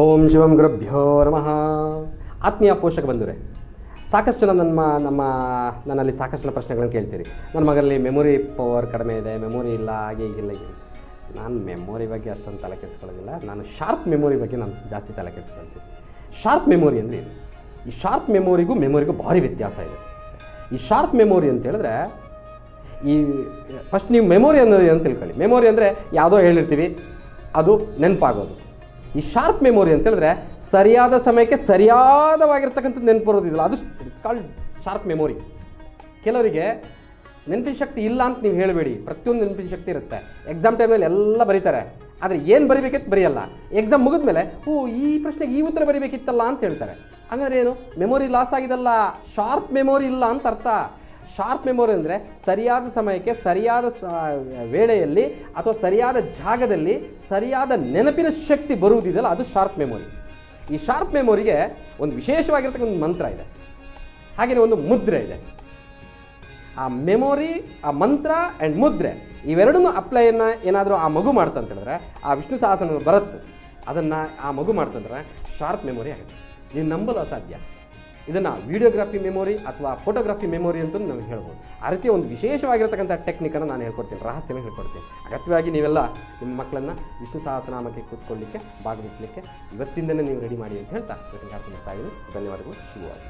ಓಂ ಶಿವಂ ಗುರುಭ್ಯೋ ನಮಃ. ಆತ್ಮೀಯ ಪೋಷಕ ಬಂಧುರೆ, ಸಾಕಷ್ಟು ಜನ ನಮ್ಮ ನಮ್ಮ, ನನ್ನಲ್ಲಿ ಸಾಕಷ್ಟು ಜನ ಪ್ರಶ್ನೆಗಳನ್ನು ಕೇಳ್ತೀರಿ. ನನ್ನ ಮಗನಲ್ಲಿ ಮೆಮೊರಿ ಪವರ್ ಕಡಿಮೆ ಇದೆ ಮೆಮೊರಿ ಇಲ್ಲ, ಹಾಗೆ ಹೀಗಿಲ್ಲ ಹೀಗೆ. ನಾನು ಮೆಮೊರಿ ಬಗ್ಗೆ ಅಷ್ಟೊಂದು ತಲೆ ಕೆಡಿಸ್ಕೊಳ್ಳೋದಿಲ್ಲ. ನಾನು ಶಾರ್ಪ್ ಮೆಮೊರಿ ಬಗ್ಗೆ ನಾನು ಜಾಸ್ತಿ ತಲೆ ಕೆಡಿಸ್ಕೊಳ್ತೀನಿ. ಶಾರ್ಪ್ ಮೆಮೊರಿ ಅಂದರೆ ಏನು? ಈ ಶಾರ್ಪ್ ಮೆಮೊರಿಗೂ ಮೆಮೊರಿಗೂ ಭಾರಿ ವ್ಯತ್ಯಾಸ ಇದೆ. ಈ ಶಾರ್ಪ್ ಮೆಮೊರಿ ಅಂತ ಹೇಳಿದ್ರೆ, ಈ ಫಸ್ಟ್ ನೀವು ಮೆಮೊರಿ ಅನ್ನೋದು ಏನು ತಿಳ್ಕೊಳ್ಳಿ? ಮೆಮೊರಿ ಅಂದರೆ ಯಾವುದೋ ಹೇಳಿರ್ತೀವಿ, ಅದು ನೆನಪಾಗೋದು. ಈ ಶಾರ್ಪ್ ಮೆಮೊರಿ ಅಂತ ಹೇಳಿದ್ರೆ ಸರಿಯಾದ ಸಮಯಕ್ಕೆ ಸರಿಯಾದವಾಗಿರ್ತಕ್ಕಂಥ ನೆನಪು ಬರೋದಿಲ್ಲ ಅದು ಇಟ್ಸ್ ಕಾಲ್ಡ್ ಶಾರ್ಪ್ ಮೆಮೊರಿ ಕೆಲವರಿಗೆ ನೆನಪಿನ ಶಕ್ತಿ ಇಲ್ಲ ಅಂತ ನೀವು ಹೇಳಬೇಡಿ, ಪ್ರತಿಯೊಂದು ನೆನಪಿನ ಶಕ್ತಿ ಇರುತ್ತೆ. ಎಕ್ಸಾಮ್ ಟೈಮಲ್ಲಿ ಎಲ್ಲ ಬರೀತಾರೆ. ಆದರೆ ಏನು ಬರಿಬೇಕಿತ್ತು ಬರೆಯಲ್ಲ. ಎಕ್ಸಾಮ್ ಮುಗಿದ್ಮೇಲೆ, ಓ, ಈ ಪ್ರಶ್ನೆಗೆ ಈ ಉತ್ತರ ಬರಿಬೇಕಿತ್ತಲ್ಲ ಅಂತ ಹೇಳ್ತಾರೆ. ಹಂಗಾದ್ರೆ ಏನು? ಮೆಮೊರಿ ಲಾಸ್ ಆಗಿದಲ್ಲ. ಶಾರ್ಪ್ ಮೆಮೊರಿ ಇಲ್ಲ ಅಂತ ಅರ್ಥ. ಶಾರ್ಪ್ ಮೆಮೊರಿ ಅಂದರೆ ಸರಿಯಾದ ಸಮಯಕ್ಕೆ ಸರಿಯಾದ ವೇಳೆಯಲ್ಲಿ ಅಥವಾ ಸರಿಯಾದ ಜಾಗದಲ್ಲಿ ಸರಿಯಾದ ನೆನಪಿನ ಶಕ್ತಿ ಬರುವುದಿದೆಯಲ್ಲ, ಅದು ಶಾರ್ಪ್ ಮೆಮೊರಿ ಈ ಶಾರ್ಪ್ ಮೆಮೊರಿಗೆ ಒಂದು ವಿಶೇಷವಾಗಿರ್ತಕ್ಕಂಥ ಒಂದು ಮಂತ್ರ ಇದೆ. ಹಾಗೆಯೇ ಒಂದು ಮುದ್ರೆ ಇದೆ. ಆ ಮೆಮೊರಿ ಆ ಮಂತ್ರ ಆ್ಯಂಡ್ ಮುದ್ರೆ ಇವೆರಡನ್ನೂ ಅಪ್ಲೈಯನ್ನು ಏನಾದರೂ ಆ ಮಗು ಮಾಡ್ತಂತ ಹೇಳಿದ್ರೆ, ಆ ವಿಷ್ಣು ಸಹಸ್ರ ಬರುತ್ತೆ. ಅದನ್ನು ಆ ಮಗು ಮಾಡ್ತಂದ್ರೆ ಶಾರ್ಪ್ ಮೆಮೊರಿ ಆಗುತ್ತೆ. ನೀನು ನಂಬಲು ಅಸಾಧ್ಯ. ಇದನ್ನು ವೀಡಿಯೋಗ್ರಫಿ ಮೆಮೊರಿ ಅಥವಾ ಫೋಟೋಗ್ರಫಿ ಮೆಮೊರಿ ಅಂತ ನಾವು ಹೇಳ್ಬೋದು. ಆ ರೀತಿ ಒಂದು ವಿಶೇಷವಾಗಿರತಕ್ಕಂಥ ಟೆಕ್ನಿಕನ್ನು ನಾನು ಹೇಳ್ಕೊಡ್ತೀನಿ, ರಹಸ್ಯನ ಹೇಳ್ಕೊಡ್ತೀನಿ. ಅಗತ್ಯವಾಗಿ ನೀವೆಲ್ಲ ನಿಮ್ಮ ಮಕ್ಕಳನ್ನು ವಿಷ್ಣು ಸಹಸ್ರನಾಮಕ್ಕೆ ಕೂತ್ಕೊಳ್ಳಿಕ್ಕೆ, ಭಾಗವಹಿಸಲಿಕ್ಕೆ ಇವತ್ತಿಂದನೇ ನೀವು ರೆಡಿ ಮಾಡಿ ಅಂತ ಹೇಳ್ತಾ ಇವತ್ತಿನ ಕಾರ್ಯಕ್ರಮ ಧನ್ಯವಾದಗಳು ಶುಭವಾಗಿ